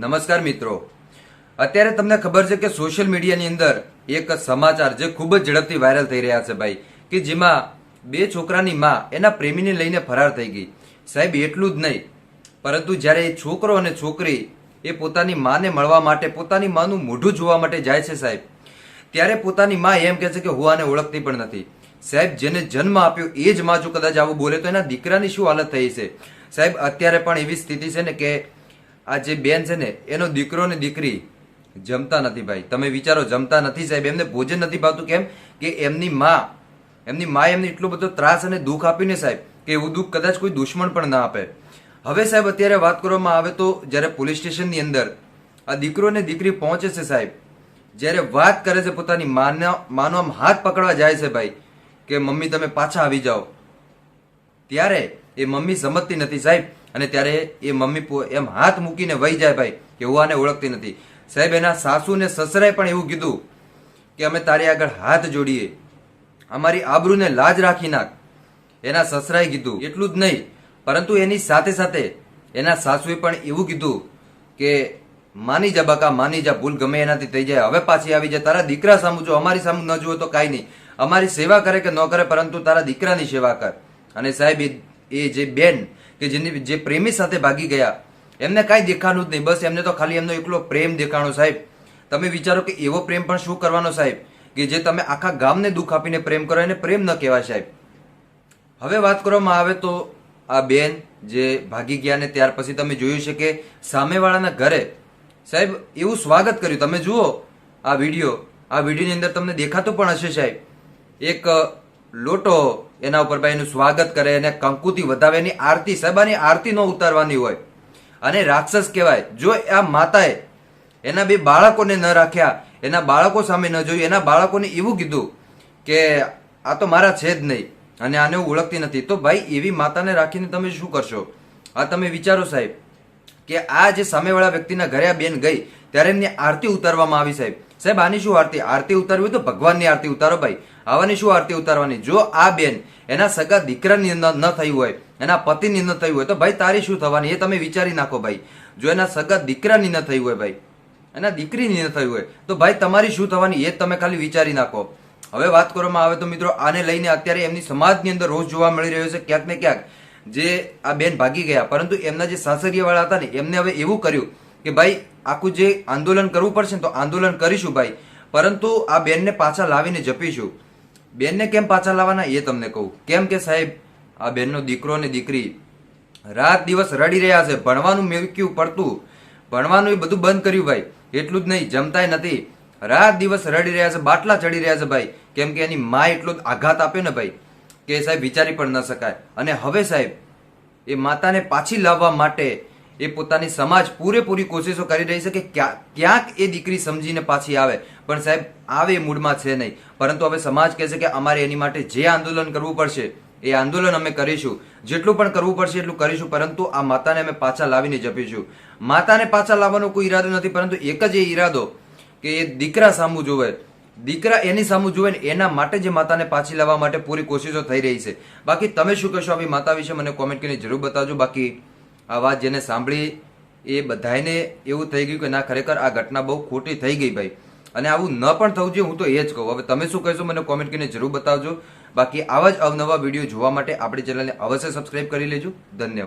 નમસ્કાર મિત્રો. અત્યારે તમને ખબર છે કે સોશિયલ મીડિયાની અંદર એક સમાચાર જે ખૂબ જ ઝડપથી વાયરલ થઈ રહ્યા છે ભાઈ, કે જેમાં બે છોકરાની માં એના પ્રેમીને લઈને ફરાર થઈ ગઈ. સાહેબ, એટલું જ નહીં, પરંતુ જ્યારે એ છોકરો અને છોકરી એ પોતાની માને મળવા માટે, પોતાની માનું મોઢું જોવા માટે જાય છે સાહેબ, ત્યારે પોતાની માં એમ કહે છે કે હું આને ઓળખતી પણ નથી. સાહેબ, જેને જન્મ આપ્યો એ જ માં જો કદાચ આવું બોલે તો એના દીકરાની શું હાલત થઈ છે સાહેબ, અત્યારે પણ એવી સ્થિતિ છે ને કે આ જે બેન છે ને, એનો દીકરો ને દીકરી જમતા નથી ભાઈ. તમે વિચારો, જમતા નથી સાહેબ. એમને ભોજન નથી ભાવતું. કેમ? કે એમની માં એમની માં એમને એટલો બધો ત્રાસ અને દુઃખ આપીને સાહેબ, કે એવું દુઃખ કદાચ કોઈ દુશ્મન પણ ના આપે. હવે સાહેબ અત્યારે વાત કરવામાં આવે તો જ્યારે પોલીસ સ્ટેશનની અંદર આ દીકરો ને દીકરી પહોંચે છે સાહેબ, જ્યારે વાત કરે છે પોતાની માનો માનો આમ હાથ પકડવા જાય છે ભાઈ, કે મમ્મી તમે પાછા આવી જાઓ. ત્યારે એ મમ્મી સમજતી નથી સાહેબ. અને ત્યારે એ મમ્મી એમ હાથ મૂકીને વહી જાય ભાઈ, કે હું આને ઓળખતી નથી. સાહેબ, એના સાસુ ને સસરાએ પણ એવું કીધું કે અમે તારી આગળ હાથ જોડીએ. અમારી આબરૂને લાજ રાખી નાખ. એના સસરાએ કીધું, એટલું જ નહીં. પરંતુ એની સાથે સાથે એના સાસુએ પણ એવું કીધું કે, માની જા બકા, માની જા, ભૂલ ગમે એનાથી થઈ જાય. હવે પાછી આવી જાય. તારા દીકરા સામું જો, અમારી સામે ન જુઓ તો કાંઈ નહીં. અમારી સેવા કરે કે ન કરે, પરંતુ તારા દીકરાની સેવા કર. અને સાહેબ, એ- જે બેન કે જેની જે પ્રેમી સાથે ભાગી ગયા, એમને કાંઈ દેખાણું જ નહીં. બસ એમને તો ખાલી એમનો એકલો પ્રેમ દેખાણો, સાહેબ. તમે વિચારો કે એવો પ્રેમ પણ શું કરવાનો, સાહેબ? કે જે તમે આખા ગામને દુઃખ આપીને પ્રેમ કરો, એને પ્રેમ ન કહેવાય, સાહેબ. હવે વાત કરવામાં આવે તો આ બેન જે ભાગી ગયા ને ત્યાર પછી તમે જોયું છે કે સામેવાળાના ઘરે, સાહેબ, એવું સ્વાગત કર્યું. તમે જુઓ આ વીડિયો. આ વિડીયોની અંદર તમને દેખાતું પણ હશે, સાહેબ. એક લોટો એના ઉપર ભાઈ એનું સ્વાગત કરે અને કંકુથી વધાવે એની આરતી સભાની આરતી ન ઉતારવાની હોય. અને રાક્ષસ કહેવાય. જો આ માતાએ એના બે બાળકોને ન રાખ્યા, એના બાળકો સામે ન જોયું, એના બાળકોને એવું કીધું કે આ તો મારા છે જ નહીં અને આને હું ઓળખતી નથી. તો ભાઈ, એવી માતાને રાખીને તમે શું કરશો? આ તમે વિચારો સાહેબ, કે આ જે સામેવાળા વ્યક્તિના ઘરે આ બેન ગઈ, ત્યારે એમની આરતી ઉતારવામાં આવી સાહેબ. સાહેબ, આની શું આરતી? આરતી ઉતારવી તો ભગવાનની આરતી ઉતારો ભાઈ. આવાની શું આરતી ઉતારવાની? જો આ બેન એના સગા દીકરાની અંદર ન થઈ હોય, એના પતિની ન થયું હોય, તો ભાઈ તારી શું થવાની? એ તમે વિચારી નાખો ભાઈ. જો એના સગા દીકરાની ન થઈ હોય ભાઈ, એના દીકરીની ન થઈ હોય, તો ભાઈ તમારી શું થવાની? એ તમે ખાલી વિચારી નાખો. હવે વાત કરવામાં આવે તો મિત્રો, આને લઈને અત્યારે એમની સમાજની અંદર રોષ જોવા મળી રહ્યો છે ક્યાંક ને ક્યાંક. જે આ બેન ભાગી ગયા, પરંતુ એમના જે સાસરિયાવાળા હતા ને, એમને હવે એવું કર્યું કે ભાઈ, આખું જે આંદોલન કરવું પડશે ને તો આંદોલન કરીશું ભાઈ. પરંતુ આ બેનને પાછા લાવીને જપીશું. બેનને કેમ પાછા લાવવાના એ તમને કહું. કેમ કે સાહેબ, આ બેનનો દીકરો અને દીકરી રાત દિવસ રડી રહ્યા છે. ભણવાનું મેક્યું પડતું. ભણવાનું એ બધું બંધ કર્યું ભાઈ. એટલું જ નહીં, જમતાય નથી. રાત દિવસ રડી રહ્યા છે, બાટલા ચડી રહ્યા છે ભાઈ. કેમ કે એની મા એટલો જ આઘાત આપ્યો ને ભાઈ, કે સાહેબ વિચારી પણ ન શકાય. અને હવે સાહેબ, એ માતાને પાછી લાવવા માટે એ પોતાની સમાજ પૂરેપૂરી કોશિશો કરી રહી છે કે ક્યાં- ક્યાંક એ દીકરી સમજીને પાછી આવે. પણ સાહેબ, આવે એ મૂડમાં છે નહીં. પરંતુ હવે સમાજ કહે છે કે અમારે એની માટે જે આંદોલન કરવું પડશે, એ આંદોલન અમે કરીશું. જેટલું પણ કરવું પડશે એટલું કરીશું, પરંતુ આ માતાને અમે પાછા લાવીને જપીશું. માતાને પાછા લાવવાનો કોઈ ઈરાદો નથી, પરંતુ એક જ એ ઈરાદો કે એ દીકરા સામું જોવે. દીકરા એની સામું જોવે ને એના માટે જે માતાને પાછી લાવવા માટે પૂરી કોશિશો થઈ રહી છે. બાકી તમે શું કહેશો? આવી માતા વિશે મને કોમેન્ટ કરીને જરૂર બતાવજો. બાકી આ વાત જેને સાંભળી એ બધાને એવું થઈ ગયું કે ના, ખરેખર આ ઘટના બહુ ખોટી થઈ ગઈ ભાઈ. અને આવું ન પણ થવું જોઈએ, હું તો એ જ કહું. હવે તમે શું કહેશો મને કોમેન્ટ કરીને જરૂર બતાવજો. બાકી આવા જ અવનવા વીડિયો જોવા માટે આપણી ચેનલને અવશ્ય સબસ્ક્રાઇબ કરી લેજો. ધન્યવાદ.